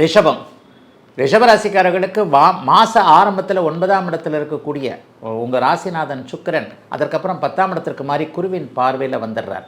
ரிஷபம். ரிஷபராசிக்காரர்களுக்கு வா மாத ஆரம்பத்தில் ஒன்பதாம் இடத்துல இருக்கக்கூடிய உங்கள் ராசிநாதன் சுக்கிரன் அதற்கப்புறம் பத்தாம் இடத்திற்கு மாறி குருவின் பார்வையில் வந்துடுறார்.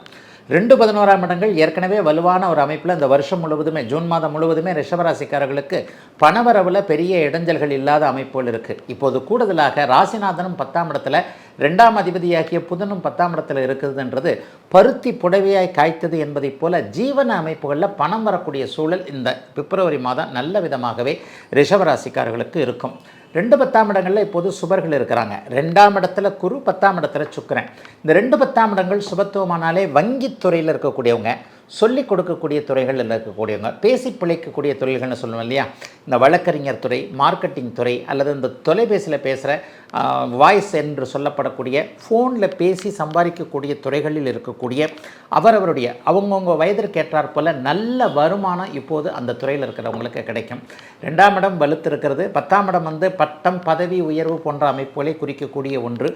ரெண்டு பதினோராம் இடங்கள் ஏற்கனவே வலுவான ஒரு அமைப்பில் இந்த வருஷம் முழுவதுமே ஜூன் மாதம் முழுவதுமே ரிஷபராசிக்காரர்களுக்கு பணவரவில் பெரிய இடைஞ்சல்கள் இல்லாத அமைப்புகள் இருக்குது இப்போது கூடுதலாக ராசிநாதனும் பத்தாம் இடத்துல ரெண்டாம் அதிபதியாகிய புதனும் பத்தாம் இடத்துல இருக்குதுன்றது பருத்தி புடவையாய் காய்த்தது என்பதைப் போல ஜீவன அமைப்புகளில் பணம் வரக்கூடிய சூழல் இந்த பிப்ரவரி மாதம் நல்ல விதமாகவே ரிஷபராசிக்காரர்களுக்கு இருக்கும். ரெண்டு பத்தாம் இடங்களில் இப்போது சுபர்கள் இருக்கிறாங்க. ரெண்டாம் இடத்துல குரு பத்தாம் இடத்துல சுக்கிரன். இந்த ரெண்டு பத்தாம் இடங்கள் சுபத்துவமானாலே வங்கித்துறையில் இருக்கக்கூடியவங்க. சொல்லிக் கொடுக்கக்கூடிய துறைகளில் இருக்கக்கூடியவங்க பேசி பிழைக்கக்கூடிய தொழில்கள்னு சொல்லுவோம் இல்லையா? இந்த வழக்கறிஞர் துறை மார்க்கெட்டிங் துறை அல்லது இந்த தொலைபேசியில் பேசுகிற வாய்ஸ் என்று சொல்லப்படக்கூடிய ஃபோனில் பேசி சம்பாதிக்கக்கூடிய துறைகளில் இருக்கக்கூடிய அவரவருடைய அவங்கவுங்க வயதிற்கு போல் நல்ல வருமானம் இப்போது அந்த துறையில் இருக்கிறவங்களுக்கு கிடைக்கும். ரெண்டாம் இடம் வலுத்திருக்கிறது பத்தாம் இடம் வந்து பட்டம் பதவி உயர்வு போன்ற அமைப்புகளை குறிக்கக்கூடிய ஒன்று.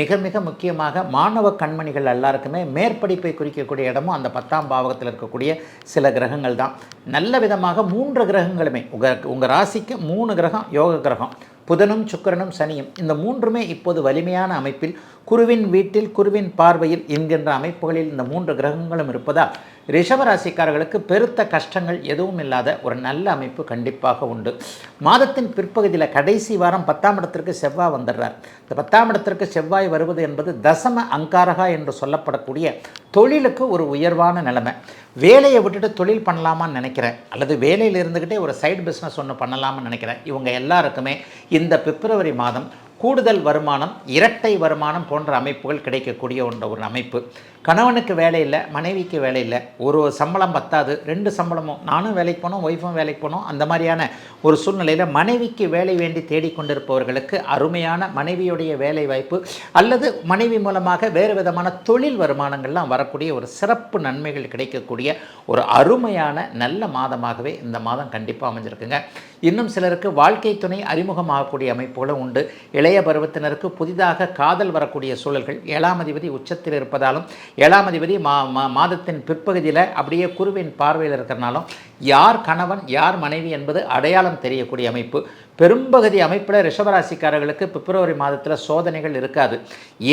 மிக மிக முக்கியமாக மாணவ கண்மணிகள் எல்லாருக்குமே மேற்படிப்பை குறிக்கக்கூடிய இடமும் அந்த பத்தாம் பாவகத்தில் இருக்கக்கூடிய சில கிரகங்கள் தான். நல்ல விதமாக மூன்று கிரகங்களுமே. உங்கள் உங்கள் ராசிக்கு மூணு கிரகம் யோக கிரகம். புதனும் சுக்கிரனும் சனியும். இந்த மூன்றுமே இப்போது வலிமையான அமைப்பில் குருவின் வீட்டில் குருவின் பார்வையில் என்கின்ற அமைப்புகளில் இந்த மூன்று கிரகங்களும் இருப்பதால் ரிஷபராசிக்காரர்களுக்கு பெருத்த கஷ்டங்கள் எதுவும் இல்லாத ஒரு நல்ல அமைப்பு கண்டிப்பாக உண்டு. மாதத்தின் பிற்பகுதியில் கடைசி வாரம் பத்தாம் இடத்திற்கு செவ்வாய் வந்துடுறார். இந்த பத்தாம் இடத்திற்கு செவ்வாய் வருவது என்பது தசம அங்காரகா என்று சொல்லப்படக்கூடிய தொழிலுக்கு ஒரு உயர்வான நிலைமை. வேலையை விட்டுட்டு தொழில் பண்ணலாமான்னு நினைக்கிறேன். அல்லது வேலையில் இருந்துக்கிட்டே ஒரு சைடு பிஸ்னஸ் ஒன்று பண்ணலாமான்னு நினைக்கிறேன். இவங்க எல்லாருக்குமே இந்த பிப்ரவரி மாதம் கூடுதல் வருமானம் இரட்டை வருமானம் போன்ற அமைப்புகள் கிடைக்கக்கூடிய ஒன்ற ஒரு அமைப்பு. கணவனுக்கு வேலை இல்லை மனைவிக்கு வேலை இல்லை. ஒரு சம்பளம் பத்தாது ரெண்டு சம்பளமும். நானும் வேலைக்கு போனோம் ஒய்ஃபும் வேலைக்கு போனோம் அந்த மாதிரியான ஒரு சூழ்நிலையில் மனைவிக்கு வேலை வேண்டி தேடிக்கொண்டிருப்பவர்களுக்கு அருமையான மனைவியுடைய வேலை வாய்ப்பு அல்லது மனைவி மூலமாக வேறு விதமான தொழில் வருமானங்கள்லாம் வரக்கூடிய ஒரு சிறப்பு நன்மைகள் கிடைக்கக்கூடிய ஒரு அருமையான நல்ல மாதமாகவே இந்த மாதம் கண்டிப்பாக அமைஞ்சிருக்குங்க. இன்னும் சிலருக்கு வாழ்க்கை துணை அறிமுகமாகக்கூடிய அமைப்புகளும் உண்டு. இளைய பருவத்தினருக்கு புதிதாக காதல் வரக்கூடிய சூழல்கள். ஏழாம் அதிபதி உச்சத்தில் இருப்பதாலும் ஏழாம் அதிபதி மா மா- மாதத்தின் பிற்பகுதியில் அப்படியே குருவின் பார்வையில் இருக்கிறனாலும் யார் கணவன் யார் மனைவி என்பது அடையாளம் தெரியக்கூடிய அமைப்பு. பெரும்பகுதி அமைப்பில் ரிஷபராசிக்காரர்களுக்கு பிப்ரவரி மாதத்தில் சோதனைகள் இருக்காது.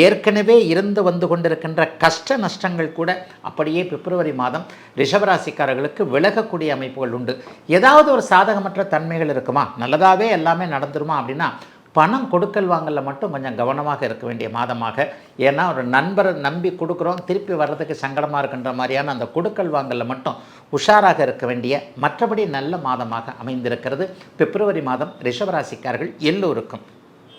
ஏற்கனவே இருந்து வந்து கொண்டிருக்கின்ற கஷ்ட நஷ்டங்கள் கூட அப்படியே பிப்ரவரி மாதம் ரிஷபராசிக்காரர்களுக்கு விலகக்கூடிய அமைப்புகள் உண்டு. ஏதாவது ஒரு சாதகமற்ற தன்மைகள் இருக்குமா? நல்லதாகவே எல்லாமே நடந்துருமா அப்படின்னா பணம் கொடுக்கல் வாங்கல மட்டும் கொஞ்சம் கவனமாக இருக்க வேண்டிய மாதமாக. ஏன்னா ஒரு நண்பரை நம்பி கொடுக்குறோம் திருப்பி வர்றதுக்கு சங்கடமாக இருக்கின்ற மாதிரியான அந்த கொடுக்கல் வாங்கல மட்டும் உஷாராக இருக்க வேண்டிய மற்றபடி நல்ல மாதமாக அமைந்திருக்கிறது. பிப்ரவரி மாதம் ரிஷபராசிக்காரர்கள் எல்லோருக்கும்.